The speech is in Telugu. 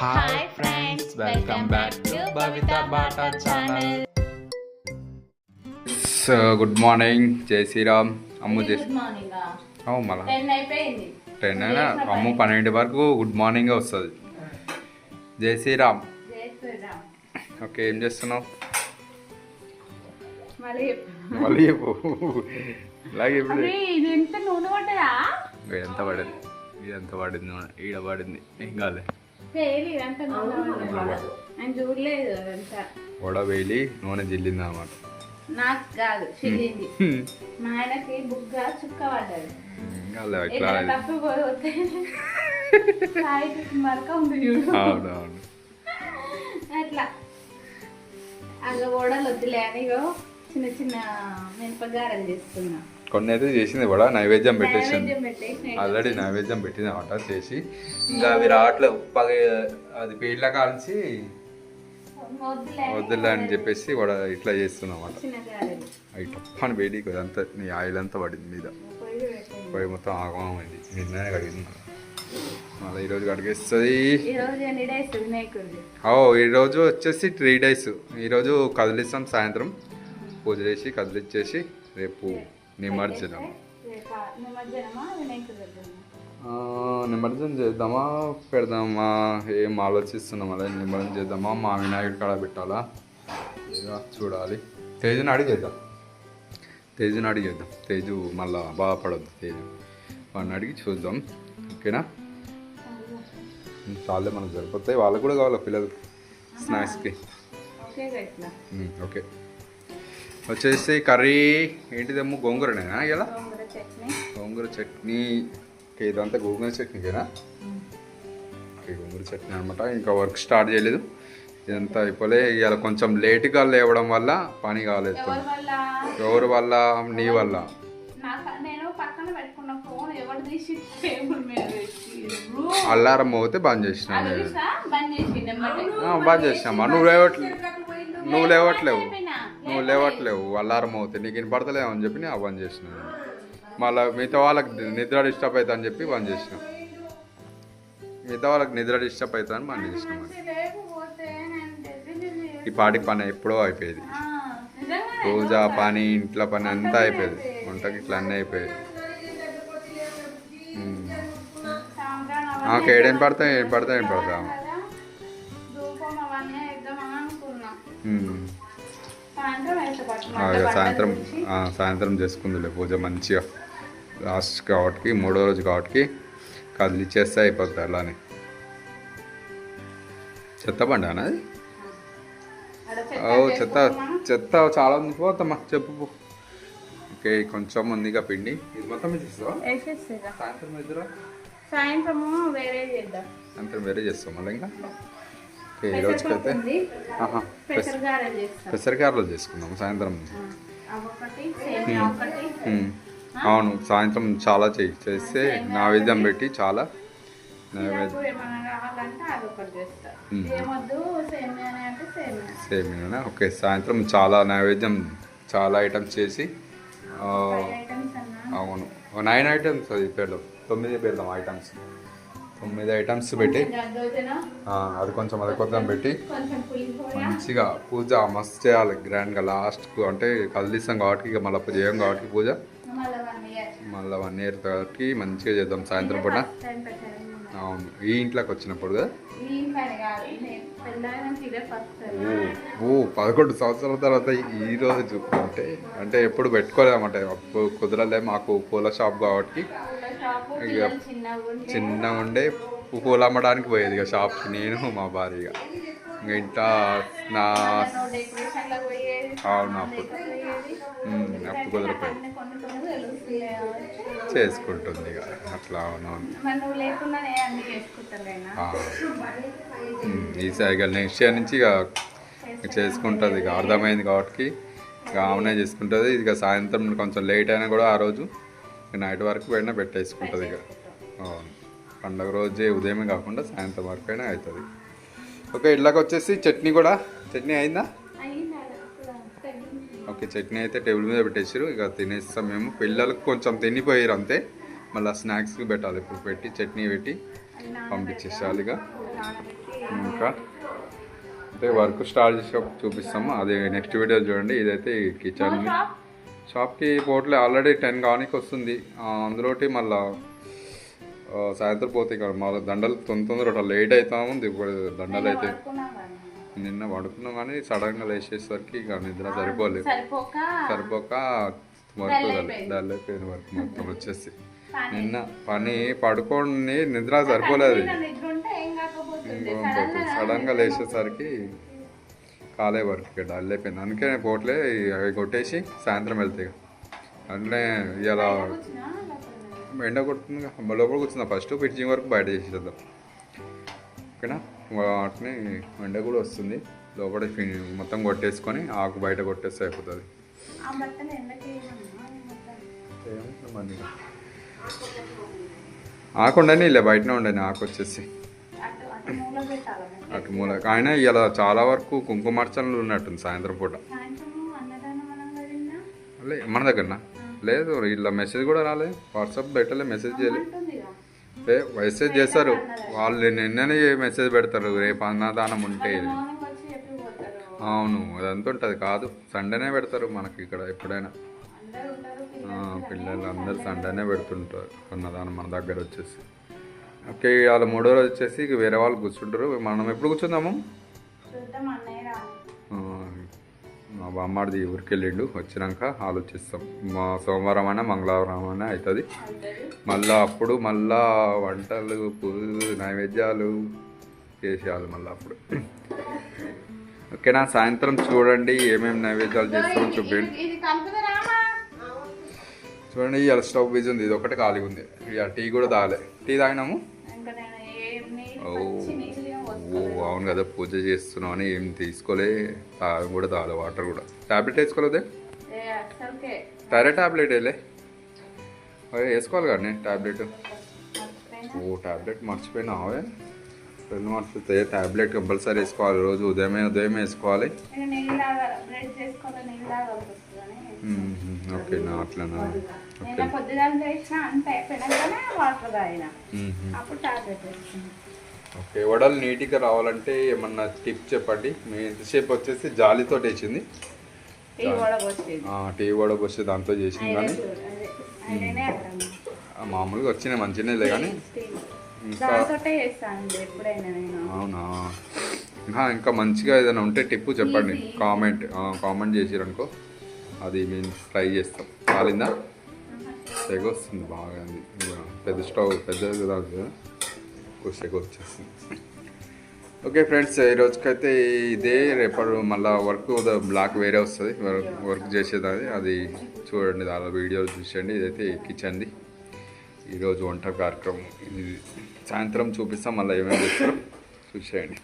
Hi friends welcome back to Bhavitha Bata channel so good morning Jai Shriram Ammu జై గుడ్ మార్నింగ్ అవు మళ్ళా టెన్ అయిపోయింది. టెన్ అయినా అమ్ము పన్నెండు వరకు గుడ్ మార్నింగ్ వస్తుంది. జై శ్రీరామ్ ఓకే ఏం చేస్తున్నావు? మళ్ళీ చెప్పు. ఇలాగే ఇప్పుడు ఎంత పడింది ఇది ఎంత పడింది. నూనె ఈడ పడింది. ఏం కాలే. నేను చూడలేదు అదంతా. వడవేలి నూనె జిల్లింది అనమాట నాకు కాదు చెల్లింది మా ఆయనకి బుగ్గ చుక్క పడ్డది. తప్పు పోతే మరక ఉంది చూడు. అట్లా. అగ ఓడలు వద్దులే అని చిన్న చిన్న మినపగారలు చేస్తున్నా. కొన్ని అయితే చేసింది కూడా నైవేద్యం పెట్టేసింది. ఆల్రెడీ నైవేద్యం పెట్టింది అనమాట చేసి. ఇంకా అవి రావట్లేదు పగ అది పేర్ల కాల్చి వద్దులే అని చెప్పేసి కూడా ఇట్లా చేస్తున్నాం అనమాట. చిన్న గారెలు. అవి టప్పని వేడి అంతా నీ ఆయిల్ అంతా పడింది మీద. పోయి మొత్తం ఆగమైంది నిన్ననే కడిగింది మళ్ళీ. ఈరోజు కడిగేస్తుంది. ఓ ఈరోజు వచ్చేసి త్రీ డేస్. ఈరోజు కదిలిస్తాం సాయంత్రం. పూజ చేసి కదిలిచ్చేసి రేపు నిమజ్జనం ఆ, నిమజ్జనం చేద్దామా? పెడదామా? ఏం ఆలోచిస్తున్నాం అలా నిమజ్జనం చేద్దామా? మా వినాయకుడి కాడ పెట్టాలా? ఏదో చూడాలి. తేజుని అడిగి చేద్దాం. తేజుని అడిగి చేద్దాం. తేజు మళ్ళా బాధపడద్దు. తేజు వాడిని అడిగి చూద్దాం. ఓకేనా? చాలే మనకు సరిపోతాయి. వాళ్ళకు కూడా కావాలి పిల్లలకి? స్నాక్స్కి? ఓకే. వచ్చేసి కర్రీ ఏంటిదేమో గోంగూరనేనా ఇలా గోంగూర చట్నీ. చట్నీ. ఇదంతా గోంగూర చట్నీకేనా ఓకే గోంగూర చట్నీ అనమాట ఇంకా వర్క్ స్టార్ట్ చేయలేదు. ఇదంతా అయిపోలే. ఇవాళ కొంచెం లేట్గా లేవడం వల్ల పని కాలేదు. ఎవరి వల్ల? నీ వల్ల? అల్లారం పోతే బంద్ చేసిన బంద్ చేసినామా నువ్వు లేవట్లేవు నువ్వు లేవట్లేవు. నువ్వు లేవట్లేవు అల్లారం అవుతాయి నీకు వినపడతలేవు అని చెప్పి నేను బంద్ చేసిన. మళ్ళీ మిగతా వాళ్ళకి నిద్ర డిస్టర్బ్ అవుతా అని చెప్పి బంద్ చేసిన. మిగతా వాళ్ళకి నిద్ర డిస్టర్బ్ అవుతా అని బంద్ చేసిన. ఈ పాటికి పని ఎప్పుడో అయిపోయేది. పూజ పని ఇంట్లో పని అంతా అయిపోయేది. వంటకి ఇట్లా అన్నీ అయిపోయేది. ఓకే ఏడేం పడతా ఏం పడతా ఏం పడతా సాయంత్రం సాయంత్రం చేసుకుందిలే పూజ మంచిగా లాస్ట్ కాబట్టి మూడో రోజు కాబట్టి కదిలిచ్చేస్తే అయిపోతుంది అలానే. చెత్త బండి అన్నది ఓ చెత్త చెత్త చాలా ఉంది పోతమ్మా చెప్పు. ఓకే కొంచెం ఉందిగా పిండి. ఇది మొత్తం సాయంత్రం సాయంత్రము వేరే చేద్దాం. సాయంత్రం వేరే చేస్తాం మళ్ళీ ఇంకా? ఓకే ఈ రోజుకైతే ఉంది ఆహా పెసరగారెలు చేస్తాం. పెసరకాయలు చేసుకుందాం సాయంత్రం. అవును సాయంత్రం చాలా చేస్తే నైవేద్యం పెట్టి చాలా సేమియానే సేమ్ ఓకే సాయంత్రం చాలా నైవేద్యం చాలా ఐటమ్స్ చేసి అవును నైన్ ఐటమ్స్ అది పెడదాం తొమ్మిది పెడదాం ఐటమ్స్. తొమ్మిది ఐటమ్స్ పెట్టి. అది కొంచెం అది కొంచెం పెట్టి. మంచిగా పూజ మస్తు చేయాలి. గ్రాండ్గా లాస్ట్కు అంటే కదిలిస్తాం కాబట్టి ఇక మళ్ళీ చేయం కాబట్టి పూజ. మళ్ళీ వన్ ఇయర్ కాబట్టి మంచిగా చేద్దాం సాయంత్రం పూట. అవును ఈ ఇంట్లోకి వచ్చినప్పుడు కదా? ఓ పదకొండు సంవత్సరాల తర్వాత ఈ రోజు అంటే అంటే ఎప్పుడు పెట్టుకోలేమంటే. కుదరలే మాకు పూల షాప్ కాబట్టి. ఇక చిన్నగా ఉండే పూలు అమ్మడానికి పోయేది ఇక షాప్కి. నేను మా భార్య ఇక. ఇంట్లో నా అవును అప్పుడు. అప్పుడు కుదరపోయింది చేసుకుంటుంది ఇక. అట్లా అవునవును ఈసారి ఇక నెక్స్ట్ ఇయర్ నుంచి ఇక చేసుకుంటుంది ఇక. అర్థమైంది కాబట్టి ఇక ఆమెనే చేసుకుంటుంది. ఇక సాయంత్రం కొంచెం లేట్ అయినా కూడా ఆ రోజు నైట్ వరకు పోయినా పెట్టేసుకుంటుంది ఇక. అవును. పండగ రోజే ఉదయమే కాకుండా సాయంత్రం వరకు అయినా అవుతుంది. ఓకే ఇళ్ళకి వచ్చేసి చట్నీ కూడా. చట్నీ అయిందా? ఓకే చట్నీ అయితే టేబుల్ మీద పెట్టేసారు ఇక తినేస్తాం మేము. పిల్లలకు కొంచెం తినిపోయారు అంతే. మళ్ళీ స్నాక్స్కి పెట్టాలి. ఇప్పుడు పెట్టి చట్నీ పెట్టి పంపించేసేయాలి ఇక. ఇంకా అంటే వర్క్ స్టార్ట్ చేసి చూపిస్తాము. అదే నెక్స్ట్ వీడియో చూడండి. ఇదైతే కిచెన్. షాప్కి పోట్లే ఆల్రెడీ టెన్ కానీకి వస్తుంది. అందులోటి మళ్ళా సాయంత్రం పోతే ఇక్కడ మళ్ళీ దండలు తొందర తొందర లేట్ అవుతా ఉంది ఇప్పుడు దండలు అయితే. నిన్న పడుకున్నాం కానీ సడన్గా లేచేసరికి ఇక నిద్ర సరిపోలేదు. సరిపోక వర్క్. డల్ అయిపోయింది. వర్క్ మొత్తం వచ్చేసి. నిన్న పని పడుకోండి నిద్ర సరిపోలేదు. సడన్ సడన్గా లేచేసరికి కాలే వర్క్ ఇక్కడ డల్ అయిపోయింది అందుకే నేను పోట్లే అవి కొట్టేసి సాయంత్రం వెళ్తాయి ఇక. అంటే ఇలా ఎండ కొడుతుంది లోపల కూర్చుందా ఫస్ట్ పిచ్చింగ్ వరకు బయట చేసేద్దాం. ఓకేనా? వాటిని ఎండ కూడా వస్తుంది. లోపల మొత్తం కొట్టేసుకొని ఆకు బయట కొట్టేస్తే అయిపోతుంది. ఆకు ఉండని ఇలా బయటనే ఉండని ఆకు వచ్చేసి. అటు మూల ఆయన ఇలా చాలా వరకు కుంకుమార్చనలు ఉన్నట్టుంది సాయంత్రం పూట. మన దగ్గరనా? లేదు ఇలా మెసేజ్ కూడా రాలేదు వాట్సాప్ పెట్టలే మెసేజ్ చేయలేదు మెసేజ్ చేస్తారు. వాళ్ళు నిన్ననే మెసేజ్ పెడతారు? రేపు అన్నదానం ఉంటే అవును అదంతా ఉంటుంది. కాదు సండేనే పెడతారు మనకి ఇక్కడ ఎప్పుడైనా. పిల్లలు అందరు సండేనే పెడుతుంటారు అన్నదానం మన దగ్గర వచ్చేసి. ఓకే వాళ్ళ మూడో రోజు వచ్చేసి ఇక వేరే వాళ్ళు కూర్చుంటారు. మనం ఎప్పుడు కూర్చుందాము? మా బామ్మాడిది ఊరికి వెళ్ళిండు వచ్చినాక ఆలోచిస్తాం. మా సోమవారం అయినా మంగళవారం అయినా అవుతుంది. మళ్ళా అప్పుడు మళ్ళా వంటలు పూలు నైవేద్యాలు చేసేయాలి మళ్ళీ అప్పుడు. ఓకేనా సాయంత్రం చూడండి ఏమేమి నైవేద్యాలు చేస్తామో చూపించండి చూడండి ఇవాళ స్టవ్ బీజ్ ఉంది ఇది ఒకటి ఖాళీ ఉంది ఇక టీ కూడా తాగలే. టీ తాగినాము? అవును కదా పూజ చేస్తున్నాం అని ఏం తీసుకోలే. తాగం కూడా తాగలే వాటర్ కూడా. టాబ్లెట్ వేసుకోలేదే? థైరాయిడ్ టాబ్లెట్ వేలే వేసుకోవాలి కదా నేను టాబ్లెట్. ఓ టాబ్లెట్ మర్చిపోయినావే? పెళ్ళి మర్చిపోతే టాబ్లెట్ కంపల్సరీ వేసుకోవాలి. రోజు ఉదయమే ఉదయం వేసుకోవాలి. నేను నీళ్ళు తాగా బ్రెడ్ చేసుకోవాలి నీళ్ళు తాగాల్సి వస్తుందని మ్మ్. ఓకే నా అట్లనా? ఓకే. ఓకే వడలు నీట్గా రావాలంటే ఏమన్నా టిప్ చెప్పండి? మీ ఎంతసేపు వచ్చేసి జాలితో వేసింది టీ కూడా పోసేది. ఆ, టీ వడ పోస్తే దాంతో చేసింది కానీ? మామూలుగా వచ్చినాయి మంచిగానే కానీ? ఇంకా అవునా? ఇంకా మంచిగా ఏదైనా ఉంటే టిప్పు చెప్పండి. కామెంట్ కామెంట్ చేసిరనుకో. అది మేము ట్రై చేస్తాం. కాలిందా? సెగ వస్తుంది బాగా పెద్ద స్టవ్ పెద్దది కదా? ఎక్కువ సెగ వచ్చేస్తుంది ఓకే ఫ్రెండ్స్ ఈ రోజుకైతే ఇదే రేపటి మళ్ళీ వర్క్ బ్లాక్ వేరే వస్తుంది. వర్క్ వర్క్ చేసేది అది అది చూడండి దాని వీడియో చూసేయండి. ఇదైతే కిచెన్ది. ఈరోజు వంట కార్యక్రమం. ఇది సాయంత్రం చూపిస్తాం మళ్ళీ ఏమేమి చేస్తాం చూసేయండి.